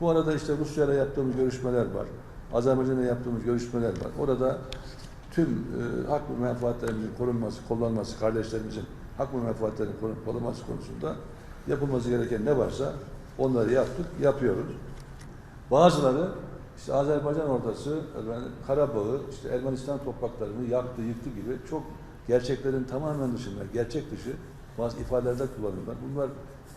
Bu arada işte Rusya'yla yaptığımız görüşmeler var. Azerbaycan'la yaptığımız görüşmeler var. Orada tüm e, hak ve menfaatlerimizin korunması, kullanılması, kardeşlerimizin hak ve menfaatlerinin korun- korunması konusunda yapılması gereken ne varsa onları yaptık, yapıyoruz. Bazıları işte Azerbaycan ortası, efendim, Karabağ'ı, işte Ermenistan topraklarını yaktı, yıktı gibi çok gerçeklerin tamamen dışında, gerçek dışı bazı ifadeler kullanıyorlar. Bunlar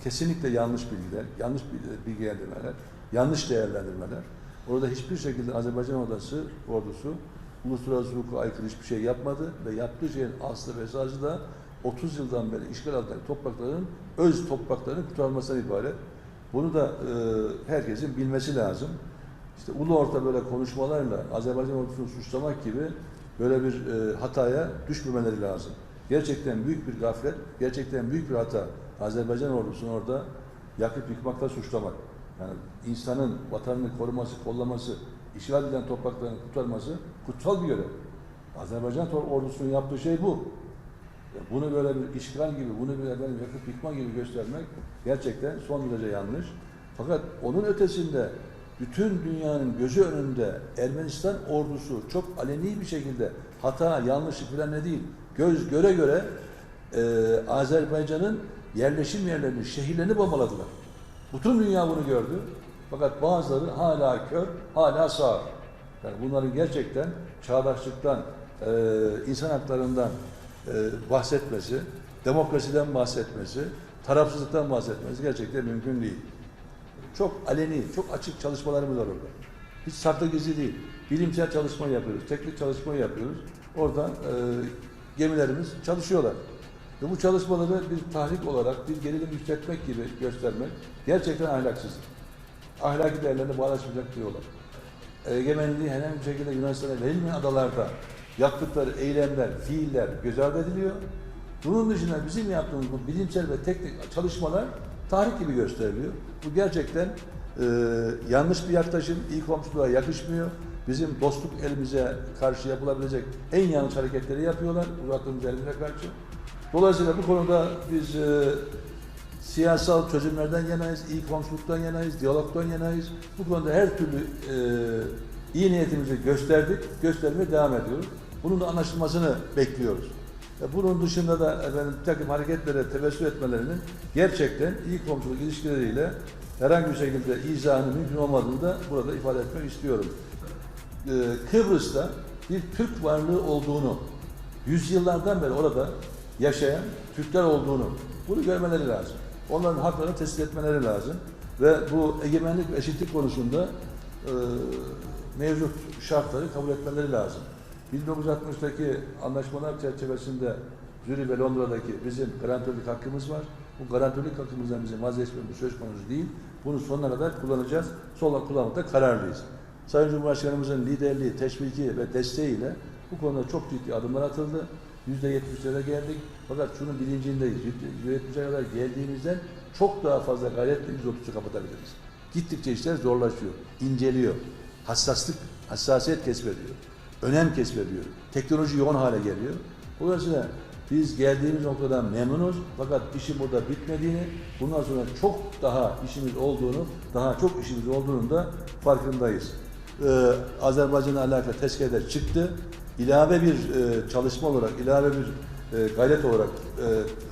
kesinlikle yanlış bilgiler, yanlış bilgi- bilgilendirmeler, yanlış değerlendirmeler. Orada hiçbir şekilde Azerbaycan ordusu, ordusu uluslararası hukuka aykırı hiçbir şey yapmadı ve yaptığı şeyin aslı ve esası da 30 yıldan beri işgal altındaki toprakların öz topraklarının kurtarılmasından ibaret. Bunu da e, herkesin bilmesi lazım. İşte ulu orta böyle konuşmalarla Azerbaycan ordusunu suçlamak gibi böyle bir e, hataya düşmemeleri lazım. Gerçekten büyük bir gaflet, gerçekten büyük bir hata. Azerbaycan ordusunu orada yakıp yıkmakla suçlamak. Yani insanın vatanını koruması, kollaması, işgal edilen topraklarını kurtarması kutsal bir görev. Azerbaycan ordusunun yaptığı şey bu. Bunu böyle bir işgal gibi, bunu bir efendim yakıp yıkma gibi göstermek gerçekten son derece yanlış. Fakat onun ötesinde bütün dünyanın gözü önünde Ermenistan ordusu çok aleni bir şekilde hata, yanlışlık falan ne değil, göz göre göre e, Azerbaycan'ın yerleşim yerlerini, şehirlerini bombaladılar. Bütün dünya bunu gördü. Fakat bazıları hala kör, hala sağır. Yani bunların gerçekten çağdaşlıktan, e, insan haklarından e, bahsetmesi, demokrasiden bahsetmesi, tarafsızlıktan bahsetmesi gerçekten mümkün değil. Çok aleni, çok açık çalışmalarımız var orada. Hiç saklı gizli değil. Bilimsel çalışma yapıyoruz, teknik çalışma yapıyoruz. Oradan e, gemilerimiz çalışıyorlar. Ve bu çalışmaları bir tahrik olarak, bir gerilim yükseltmek gibi göstermek gerçekten ahlaksız. Ahlaki değerlerine bağlaşmayacak diyorlar. Egemenliği herhangi bir şekilde Yunanistan'a verilmeyen adalarda yaptıkları eylemler, fiiller göz ardı ediliyor. Bunun dışında bizim yaptığımız bu bilimsel ve teknik çalışmalar tarih gibi gösteriliyor. Bu gerçekten e, yanlış bir yaklaşım, iyi komşuluğa yakışmıyor. Bizim dostluk elimize karşı yapılabilecek en yanlış hareketleri yapıyorlar uzattığımız elimize karşı. Dolayısıyla bu konuda biz e, siyasal çözümlerden yanayız, iyi komşuluktan yanayız, diyalogtan yanayız. Bu konuda her türlü e, iyi niyetimizi gösterdik, göstermeye devam ediyoruz. Bunun da anlaşılmasını bekliyoruz. E, Bunun dışında da efendim bir takım hareketlere tevessül etmelerinin gerçekten iyi komşuluk ilişkileriyle herhangi bir şekilde izahının mümkün olmadığını da burada ifade etmek istiyorum. E, Kıbrıs'ta bir Türk varlığı olduğunu, yüzyıllardan beri orada yaşayan Türkler olduğunu, bunu görmeleri lazım. Onların haklarını teslim etmeleri lazım. Ve bu egemenlik ve eşitlik konusunda e, mevcut şartları kabul etmeleri lazım. 1960'daki anlaşmalar çerçevesinde Zürih ve Londra'daki bizim garantörlük hakkımız var. Bu garantörlük hakkımızdan bizim vazgeçmemiz söz konusu değil. Bunu sonuna kadar kullanacağız. Sonra kullanmakta kararlıyız. Sayın Cumhurbaşkanımızın liderliği, teşviki ve desteğiyle bu konuda çok ciddi adımlar atıldı. %70'lere geldik. Fakat şunun bilincindeyiz. %70'e kadar geldiğimizden çok daha fazla gayretle %30'u kapatabiliriz. Gittikçe işler zorlaşıyor, inceliyor. Hassaslık, hassasiyet kesbediyor. Önem kesbediyor. Teknoloji yoğun hale geliyor. Dolayısıyla biz geldiğimiz noktadan memnunuz. Fakat işin burada bitmediğini, bundan sonra çok daha işimiz olduğunu, daha çok işimiz olduğunu da farkındayız. Ee, Azerbaycan'la alakalı tezkereler çıktı. İlave bir e, çalışma olarak, ilave bir e, gayret olarak e,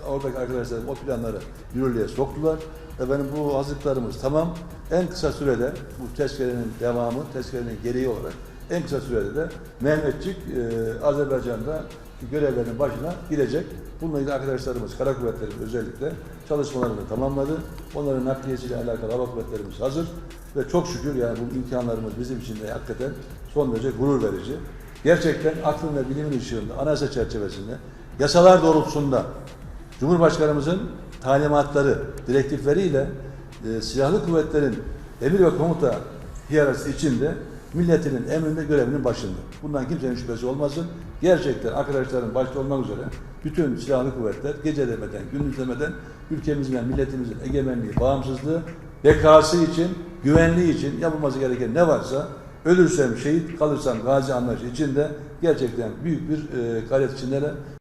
oradaki arkadaşlarım o planları yürürlüğe soktular. Efendim bu hazırlıklarımız tamam. En kısa sürede bu tezkerenin devamı, tezkerenin gereği olarak en kısa sürede de Mehmetçik e, Azerbaycan'da görevlerinin başına girecek. Bununla ilgili arkadaşlarımız, kara kuvvetlerimiz özellikle çalışmalarını tamamladı. Onların nakliyesiyle alakalı hava kuvvetlerimiz hazır. Ve çok şükür yani bu imkanlarımız bizim için de hakikaten son derece gurur verici. Gerçekten aklın ve bilimin ışığında, anayasa çerçevesinde, yasalar doğrultusunda Cumhurbaşkanımızın talimatları, direktifleriyle e, silahlı kuvvetlerin emir ve komuta hiyerarşisi içinde milletinin emrinde görevinin başında. Bundan kimsenin şüphesi olmasın. Gerçekten arkadaşların başta olmak üzere bütün silahlı kuvvetler gece demeden, gündüz demeden ülkemizin ve milletimizin egemenliği, bağımsızlığı, bekası için, güvenliği için yapılması gereken ne varsa ölürsem şehit, kalırsam gazi anlayışı içinde gerçekten büyük bir e, gayret içindeler. Bu